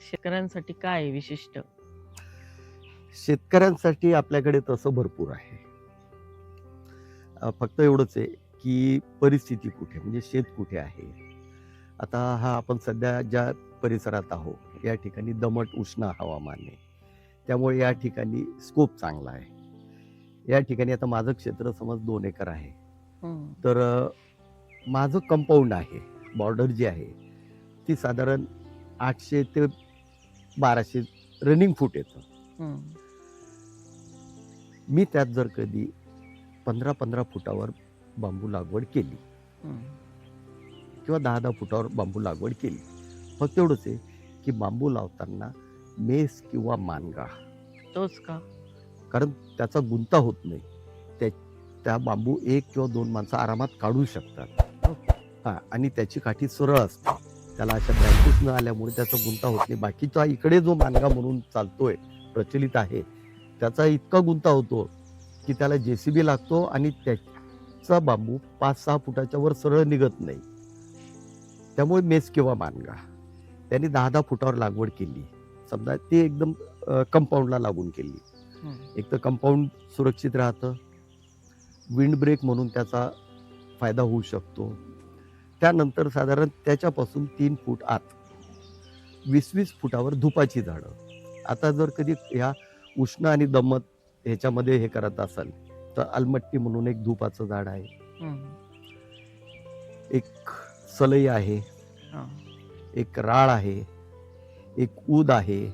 शेतकऱ्यांसाठी काय आहे विशिष्ट? शेतकऱ्यांसाठी आपल्याकडे तसं भरपूर आहे. अ, फक्त एवढंच आहे की परिस्थिती कुठे म्हणजे शेत कुठे आहे? आता हा आपण सध्या ज्या परिसरात आहोत या ठिकाणी दमट उष्ण हवामान आहे. त्यामुळे या ठिकाणी स्कोप चांगला आहे. या ठिकाणी आता माझं क्षेत्र समज दोन एकर आहे. हम्म. तर अ, माझं कंपाऊंड आहे बॉर्डर जी आहे ती साधारण आठशे ते बाराशे रनिंग फूट येतं. मी त्यात जर कधी पंधरा पंधरा फुटावर बांबू लागवड केली. किंवा दहा दहा फुटावर बांबू लागवड केली. फक्त एवढंच आहे की बांबू लावताना मेस किंवा मानगा तोच का? कारण त्याचा गुंता होत नाही. त्या त्या बांबू एक किंवा दोन माणसं आरामात काढू शकतात. हा आणि त्याची काठी सरळ असते. त्याला अशा ब्रँचेस न आल्यामुळे त्याचा गुंता होत नाही. बाकीचा इकडे जो मानगा म्हणून चालतोय प्रचलित आहे त्याचा इतका गुंता होतो की त्याला जेसीबी लागतो आणि त्याचा बांबू पाच सहा फुटाच्या वर सरळ निघत नाही. त्यामुळे मेस किंवा मानगा. त्यांनी दहा दहा फुटावर लागवड केली. समजा ती एकदम कंपाऊंडला लागून केली. एक तर कंपाऊंड सुरक्षित राहतं. विंड ब्रेक म्हणून त्याचा फायदा होऊ शकतो. त्यानंतर साधारण त्याच्यापासून तीन फूट आत वीस वीस फुटावर धुपाची झाडं. आता जर कधी ह्या उष्ण आणि दमट ह्याच्यामध्ये हे करत असाल तर अलमट्टी म्हणून एक धुपाचं झाड आहे. एक सलई आहे. एक राळ आहे. एक ऊद आहे.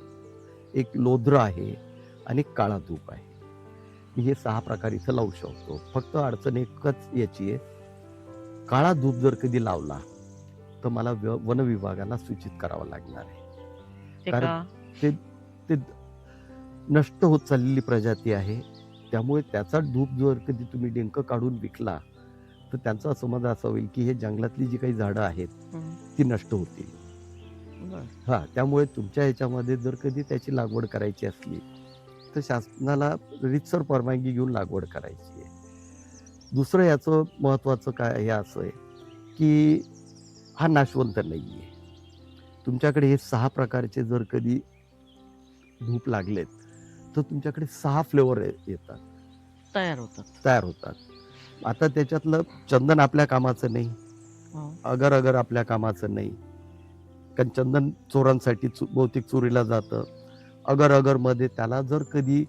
एक लोध्र आहे. आणि काळा धूप आहे. मी हे सहा प्रकार इथं लावू शकतो. फक्त अडचण एकच याची आहे काळा धूप जर कधी लावला तर मला वन विभागाला सूचित करावं लागणार आहे. ते कारण- का? ते नष्ट होत चाललेली प्रजाती आहे. त्यामुळे त्याचा धूप जर कधी तुम्ही डिंक काढून विकला तर त्यांचा समज असा होईल की हे जंगलातली जी काही झाडं आहेत. ती नष्ट होतील. हा त्यामुळे तुमच्या ह्याच्यामध्ये जर कधी त्याची लागवड करायची असली तर शासनाला रितसर परवानगी घेऊन लागवड करायची आहे. दुसरं याचं महत्त्वाचं काय हे असं आहे की हा नाशवंत नाही आहे तुमच्याकडे हे सहा प्रकारचे जर कधी धूप लागलेत तर तुमच्याकडे सहा फ्लेवर येतात. तयार होतात. तयार होतात. आता त्याच्यातलं चंदन आपल्या कामाचं नाही. हो. अगर अगर आपल्या कामाचं नाही. कारण चंदन चोरांसाठी चु- बहुतेक चोरीला जातं. अगर अगरमध्ये त्याला जर कधी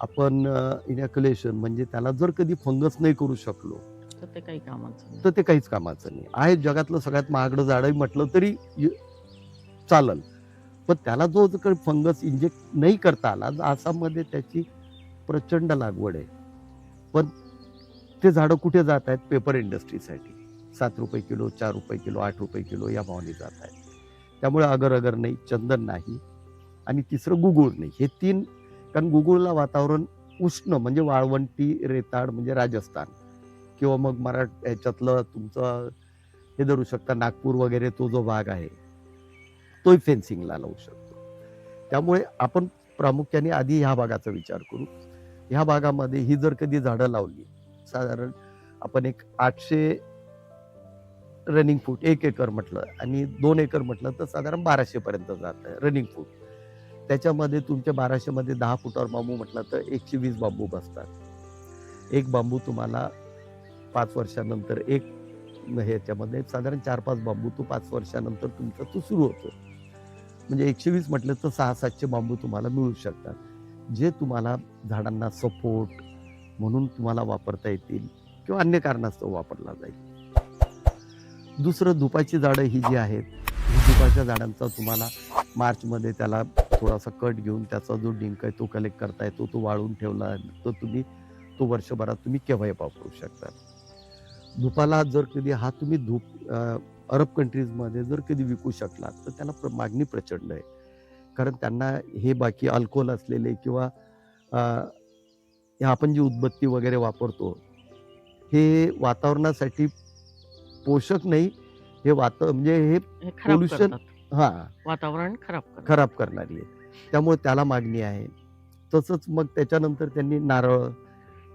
आपण इनॅक्युलेशन म्हणजे त्याला जर कधी फंगस नाही करू शकलो तर ते काही कामाचं. तर ते काहीच कामाचं नाही. आहे जगातलं सगळ्यात महागडं झाडही म्हटलं तरी चालल पण त्याला जो जर काही फंगस इंजेक्ट नाही करता आला आसाममध्ये त्याची प्रचंड लागवड आहे. पण ते झाडं कुठे जात आहेत? पेपर इंडस्ट्रीसाठी सात रुपये किलो चार रुपये किलो आठ रुपये किलो या भावाने जात आहेत. त्यामुळे अगर अगर नाही चंदन नाही आणि तिसरं गुगुळ नाही. हे तीन कारण गुगुळला वातावरण उष्ण म्हणजे वाळवंटी रेताड म्हणजे राजस्थान. किंवा मग मराठ याच्यातलं तुमचं हे धरू शकता नागपूर वगैरे तो जो भाग आहे तोही फेन्सिंगला लावू शकतो. त्यामुळे आपण प्रामुख्याने आधी ह्या भागाचा विचार करू. ह्या भागामध्ये ही जर कधी झाडं लावली साधारण आपण एक आठशे रनिंग फूट एक एकर म्हटलं आणि दोन एकर म्हटलं तर साधारण बाराशे पर्यंत जात आहे रनिंग फूट त्याच्यामध्ये तुमच्या बाराशेमध्ये दहा फुटावर बांबू म्हटलं तर एकशे वीस बांबू बसतात. एक बांबू तुम्हाला पाच वर्षानंतर एक ह्याच्यामध्ये साधारण चार पाच बांबू तो पाच वर्षानंतर तुमचा तो सुरू होतो. म्हणजे एकशे वीस म्हटलं तर सहा सातशे बांबू तुम्हाला मिळू शकतात. जे तुम्हाला झाडांना सपोर्ट म्हणून तुम्हाला वापरता येतील किंवा अन्य कारणास्तव वापरला जाईल. दुसरं धुपाची झाडं ही जी आहेत ही धुपाच्या झाडांचा तुम्हाला मार्चमध्ये त्याला थोडासा कट घेऊन त्याचा जो डिंक आहे तो कलेक्ट करता येतो तो वाळून ठेवला तर तुम्ही तो वर्षभरात तुम्ही केव्हाही वापरू शकता. धुपाला जर कधी हा तुम्ही धूप अरब कंट्रीजमध्ये जर कधी विकू शकलात तर त्याला प्र- मागणी प्रचंड आहे. कारण त्यांना हे बाकी अल्कोहोल असलेले किंवा आपण जी उदबत्ती वगैरे वापरतो हे वातावरणासाठी पोषक नाही हे वाता म्हणजे हे करतात. हा. वातावरण खराब करतात खराब करणारी आहे. त्यामुळे त्याला मागणी आहे. तसंच मग त्याच्यानंतर त्यांनी नारळ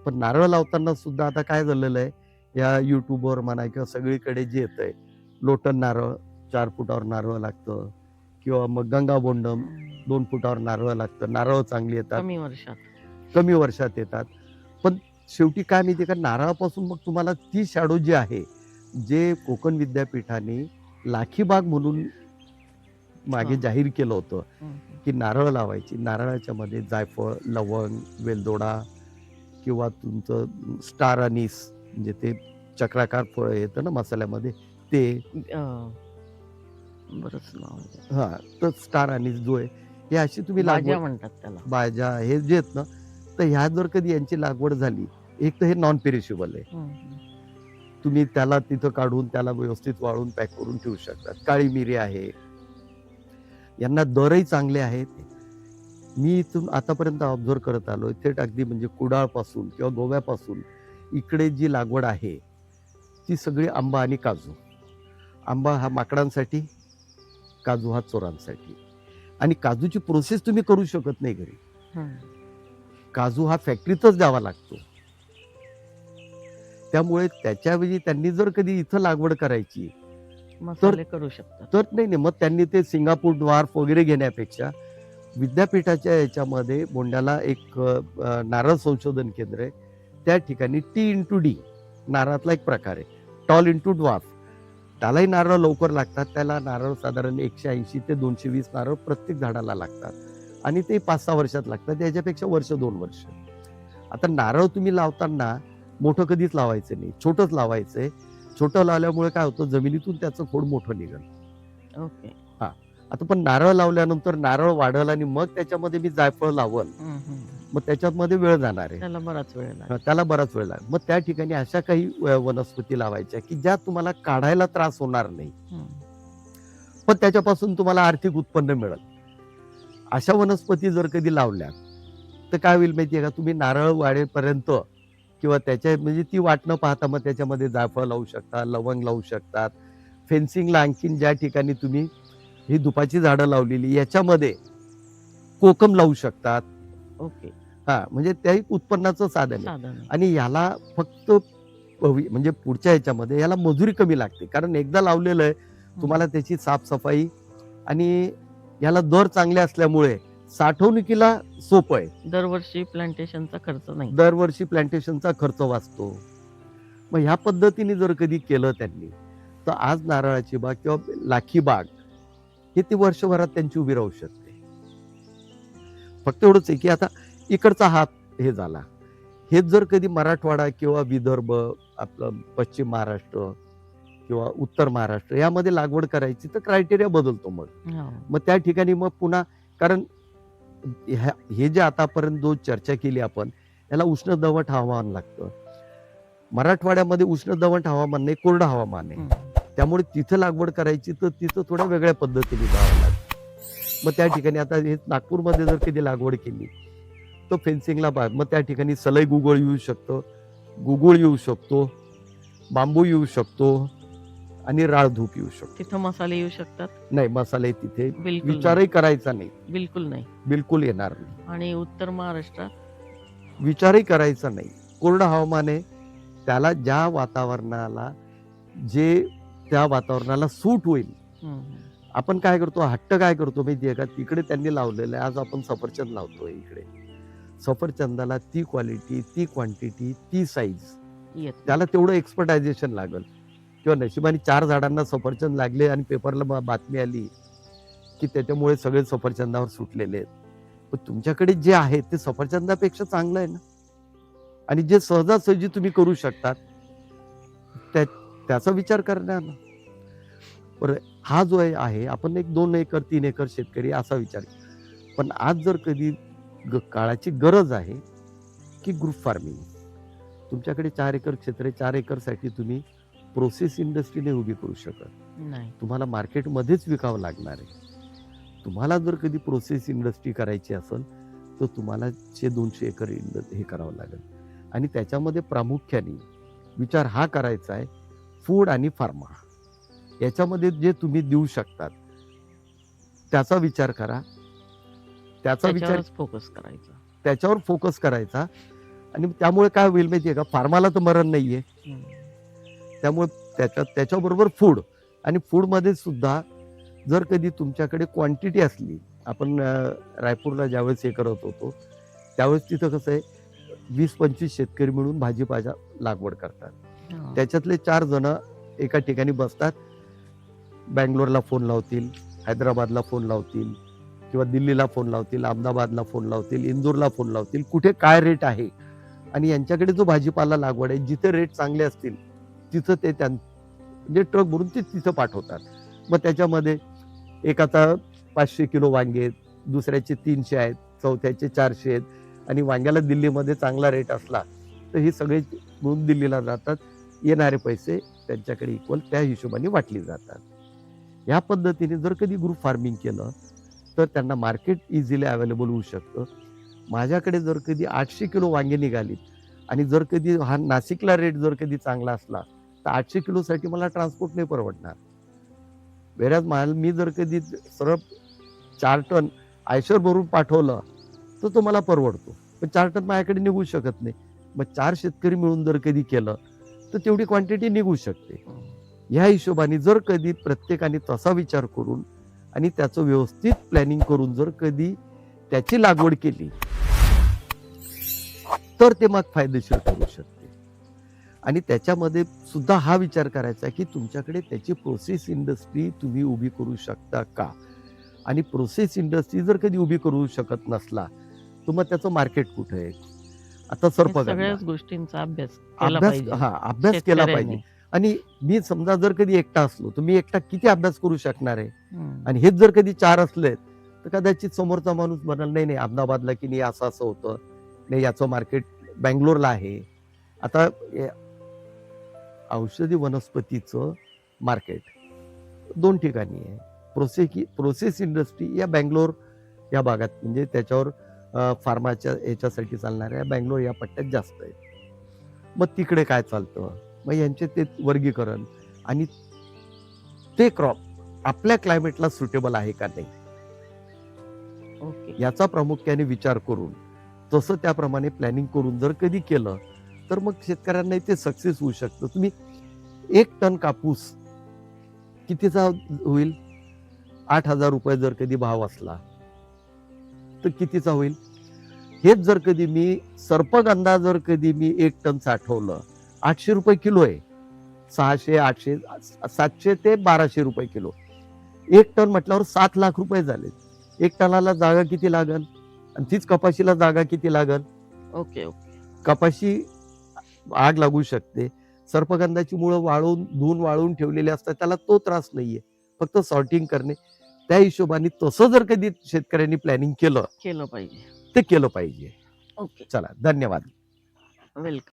पण नारळ लावताना सुद्धा आता काय झालेलं आहे? या युट्यूबवर म्हणा किंवा सगळीकडे जे येत आहे लोटन नारळ चार फुटावर नारळ लागतं किंवा मग गंगाबोंडम हम्म. दोन फुटावर नारळ लागतं. नारळ चांगली येतात. कमी वर्षात. कमी वर्षात येतात. पण शेवटी काय माहिती का? नारळापासून मग तुम्हाला ती शॅडो जी आहे जे कोकण विद्यापीठाने लाखीबाग म्हणून मागे. जाहीर केलं होतं. की नारळ लावायची नारळाच्या मध्ये जायफळ लवंग वेलदोडा किंवा तुमचं स्टार अनीस म्हणजे ते चक्राकार फळ येतं ना मसाल्यामध्ये ते बरंच नाव. हा तर स्टार अनीस जो आहे हे अशी तुम्ही भाज्या लागवड म्हणतात त्याला भाज्या हे जे आहेत ना तर ह्या जर कधी यांची लागवड झाली एक तर हे नॉन पेरिशेबल आहे. तुम्ही त्याला तिथं काढून त्याला व्यवस्थित वाळून पॅक करून ठेवू शकतात काळी मिरी आहे यांना दरही चांगले आहेत. मी इथून आतापर्यंत ऑब्झर्व करत आलो. थेट अगदी म्हणजे कुडाळपासून किंवा गोव्यापासून इकडे जी लागवड आहे ती सगळी आंबा आणि काजू. आंबा हा माकडांसाठी काजू हा चोरांसाठी. आणि काजूची प्रोसेस तुम्ही करू शकत नाही घरी. काजू हा फॅक्टरीतच द्यावा लागतो. त्यामुळे त्याच्याऐवजी त्यांनी जर कधी इथं लागवड करायची मसाले करू शकतात. तर नाही नाही मग त्यांनी ते सिंगापूर द्वार वगैरे घेण्यापेक्षा विद्यापीठाच्या याच्यामध्ये बोंड्याला एक नारळ संशोधन केंद्र आहे. त्या ठिकाणी टी इंटू डी नारळातला एक प्रकार आहे. Tall into dwarf. त्यालाही नारळ लवकर लागतात त्याला नारळ साधारण एकशे ऐंशी ते दोनशे वीस नारळ प्रत्येक झाडाला लागतात. आणि ते पाच सहा वर्षात लागतात याच्यापेक्षा वर्ष दोन वर्ष. आता नारळ तुम्ही लावताना मोठं कधीच लावायचं नाही छोटंच लावायचं आहे छोटं लावल्यामुळे काय होतं जमिनीतून त्याचं खोड मोठं निघल. ओके. आता पण नारळ लावल्यानंतर नारळ वाढल आणि मग त्याच्यामध्ये मी जायफळ लावल. मग त्याच्यामध्ये वेळ जाणार आहे. त्याला बराच वेळ लागेल. हा, त्याला बराच वेळ लागेल. मग त्या ठिकाणी अशा काही वनस्पती लावायच्या की ज्या तुम्हाला काढायला त्रास होणार नाही. पण त्याच्यापासून तुम्हाला आर्थिक उत्पन्न मिळेल. अशा वनस्पती जर कधी लावल्या तर काय होईल माहितीये का? तुम्ही नारळ वाढेपर्यंत किंवा त्याच्या म्हणजे ती वाट न पाहता मग त्याच्यामध्ये जायफळ लावू शकता लवंग लावू शकतात. फेन्सिंगला आणखीन ज्या ठिकाणी तुम्ही ही दुपाची झाडं लावलेली याच्यामध्ये कोकम लावू शकतात. ओके. हा म्हणजे त्या एक उत्पन्नाचं साधन आहे. आणि याला फक्त म्हणजे पुढच्या ह्याच्यामध्ये याला मजुरी कमी लागते. कारण एकदा लावलेलं आहे तुम्हाला त्याची साफसफाई आणि याला दर चांगले असल्यामुळे साठवणुकीला सोपं आहे. दरवर्षी प्लांटेशनचा खर्च नाही. दरवर्षी प्लांटेशनचा खर्च वाचतो. मग ह्या पद्धतीने जर कधी केलं त्यांनी तर आज नारळाची बाग किंवा लाखी बाग हे ती वर्षभरात त्यांची उभी राहू शकते. फक्त एवढंच आहे की आता इकडचा हात हे झाला. हेच जर कधी मराठवाडा किंवा विदर्भ आपलं पश्चिम महाराष्ट्र किंवा उत्तर महाराष्ट्र यामध्ये लागवड करायची तर क्रायटेरिया बदलतो मग. हो. मग त्या ठिकाणी मग पुन्हा कारण हे जे आतापर्यंत जो चर्चा केली आपण याला उष्ण दमट हवामान लागतं. मराठवाड्यामध्ये उष्ण दमट हवामान नाही कोरडं हवामान आहे. त्यामुळे तिथं लागवड करायची तर तिथं थोड्या वेगळ्या पद्धतीने जावं लागतं. मग त्या ठिकाणी आता हे नागपूरमध्ये जर कधी लागवड केली तर फेन्सिंगला बाग मग त्या ठिकाणी सलई गुगळ येऊ शकतं गुगुळ येऊ शकतो बांबू येऊ शकतो आणि राळ धूप येऊ शकतो. तिथं मसाले येऊ शकतात? नाही मसाले तिथे बिलकुल नाही. विचारही करायचा नाही. बिलकुल नाही. बिलकुल येणार नाही. आणि उत्तर महाराष्ट्रात? विचारही करायचा नाही. कोरडं हवामान आहे. त्याला ज्या वातावरणाला जे त्या वातावरणाला सूट होईल. हम्म. आपण काय करतो? हट्ट काय करतो माहितीये का? तिकडे त्यांनी लावलेलं आहे. आज आपण सफरचंद लावतोय इकडे. सफरचंदाला ती क्वालिटी ती क्वांटिटी ती साईज येत. त्याला तेवढं एक्सपर्टायझेशन लागल. किंवा नशिबाने चार झाडांना सफरचंद लागले आणि पेपरला बातमी आली की त्याच्यामुळे सगळे सफरचंदावर सुटलेले आहेत. पण तुमच्याकडे जे आहे ते सफरचंदापेक्षा चांगलं आहे ना? आणि जे सहजासहजी तुम्ही करू शकतात त्या त्याचा विचार करणार ना? बरं हा जो आहे- आहे आपण एक दोन एकर तीन एकर शेतकरी असा विचार पण आज जर कधी ग- काळाची गरज आहे की ग्रुप फार्मिंग तुमच्याकडे चार एकर क्षेत्र आहे चार एकरसाठी तुम्ही प्रोसेस इंडस्ट्रीने उभी करू शकत. नाही. तुम्हाला मार्केटमध्येच विकावं लागणार आहे. तुम्हाला जर कधी प्रोसेस इंडस्ट्री करायची असेल तर तुम्हाला शे दोनशे एकर इंड हे करावं लागेल. आणि त्याच्यामध्ये प्रामुख्याने विचार हा करायचा आहे फूड आणि फार्मा याच्यामध्ये जे तुम्ही देऊ शकतात त्याचा विचार करा. त्याचा विचार फोकस करायचा. त्याच्यावर फोकस करायचा. आणि त्यामुळे काय होईल माहितीये का? फार्माला तर मरण नाहीये. त्यामुळे त्याच्या त्याच्याबरोबर फूड आणि फूडमध्ये सुद्धा जर कधी तुमच्याकडे क्वांटिटी असली आपण रायपूरला ज्यावेळेस हे करत होतो त्यावेळेस तिथं कसं आहे वीस पंचवीस शेतकरी मिळून भाजीपाला लागवड करतात. त्याच्यातले चार जण एका ठिकाणी बसतात. बँगलोरला फोन लावतील हैदराबादला फोन लावतील किंवा दिल्लीला फोन लावतील अहमदाबादला फोन लावतील इंदूरला फोन लावतील कुठे काय रेट आहे? आणि यांच्याकडे जो भाजीपाला लागवड आहे जिथे रेट चांगले असतील तिथं ते त्यां म्हणजे ट्रक भरून ते तिथं पाठवतात. मग त्याच्यामध्ये एकाचा पाचशे किलो वांगे आहेत दुसऱ्याचे तीनशे आहेत चौथ्याचे चारशे आहेत आणि वांग्याला दिल्लीमध्ये चांगला रेट असला तर हे सगळे मिळून दिल्लीला जातात. येणारे पैसे त्यांच्याकडे इक्वल त्या हिशोबाने वाटले जातात. ह्या पद्धतीने जर कधी ग्रुप फार्मिंग केलं तर त्यांना मार्केट इझिली अवेलेबल होऊ शकतं. माझ्याकडे जर कधी आठशे किलो वांगे निघालीत आणि जर कधी हा नाशिकला रेट जर कधी चांगला असला तर आठशे किलोसाठी मला ट्रान्सपोर्ट नाही परवडणार. वेळाच माल मी जर कधी सरळ चार टन आयशर भरून पाठवलं तर तो मला परवडतो. पण चार टन माझ्याकडे निघू शकत नाही. मग चार शेतकरी मिळून जर कधी केलं तर तेवढी क्वांटिटी निघू शकते. ह्या हिशोबाने जर कधी प्रत्येकाने तसा विचार करून आणि त्याचं व्यवस्थित प्लॅनिंग करून जर कधी त्याची लागवड केली तर ते मग फायदेशीर ठरू शकते. आणि त्याच्यामध्ये सुद्धा हा विचार करायचा की तुमच्याकडे त्याची प्रोसेस इंडस्ट्री तुम्ही उभी करू शकता का? आणि प्रोसेस इंडस्ट्री जर कधी उभी करू शकत नसला तर मग त्याचं मार्केट कुठे आहे? आता हे सर्प सगळ्याच गोष्टींचा अभ्यास केला अभ्यास पाहिजे. हा अभ्यास केला. पाहिजे. आणि मी समजा जर कधी एकटा असलो तर मी एकटा किती अभ्यास करू शकणार आहे. आणि हेच जर कधी चार असले तर कदाचित समोरचा माणूस म्हणाल नाही नाही अहमदाबादला की नाही असं असं होतं. नाही याचं मार्केट बँगलोरला आहे. आता औषधी वनस्पतीचं मार्केट. दोन ठिकाणी आहे. प्रोसेस प्रोसेस इंडस्ट्री या बँगलोर या भागात म्हणजे त्याच्यावर फार्माच्या याच्यासाठी चालणाऱ्या बँगलोर या पट्ट्यात जास्त आहेत. मग तिकडे काय चालतं? मग यांचे ते वर्गीकरण आणि ते क्रॉप आपल्या क्लायमेटला सुटेबल आहे का नाही? याचा प्रामुख्याने विचार करून तसं त्याप्रमाणे प्लॅनिंग करून जर कधी केलं तर मग शेतकऱ्यांना ते सक्सेस होऊ शकतं. तुम्ही एक टन कापूस कितीचा होईल? आठ हजार रुपये जर कधी भाव असला तर कितीचा होईल? हेच जर कधी मी सर्पगंधा जर कधी मी एक टन साठवलं आठशे रुपये किलो आहे. सहाशे आठशे सातशे ते बाराशे रुपये किलो. एक टन म्हटल्यावर सात लाख रुपये झाले. एक टनाला जागा किती लागल? आणि तीच कपाशीला जागा किती लागल? Okay okay. कपाशी आग लागू शकते. सर्पगंधाची मुळं वाळून धुवून वाळून ठेवलेली असतात त्याला तो त्रास नाहीये. फक्त सॉर्टिंग करणे. त्या हिशोबाने तसं जर कधी शेतकऱ्यांनी प्लॅनिंग केलं केलं पाहिजे. ते केलं पाहिजे. ओके. चला धन्यवाद. वेलकम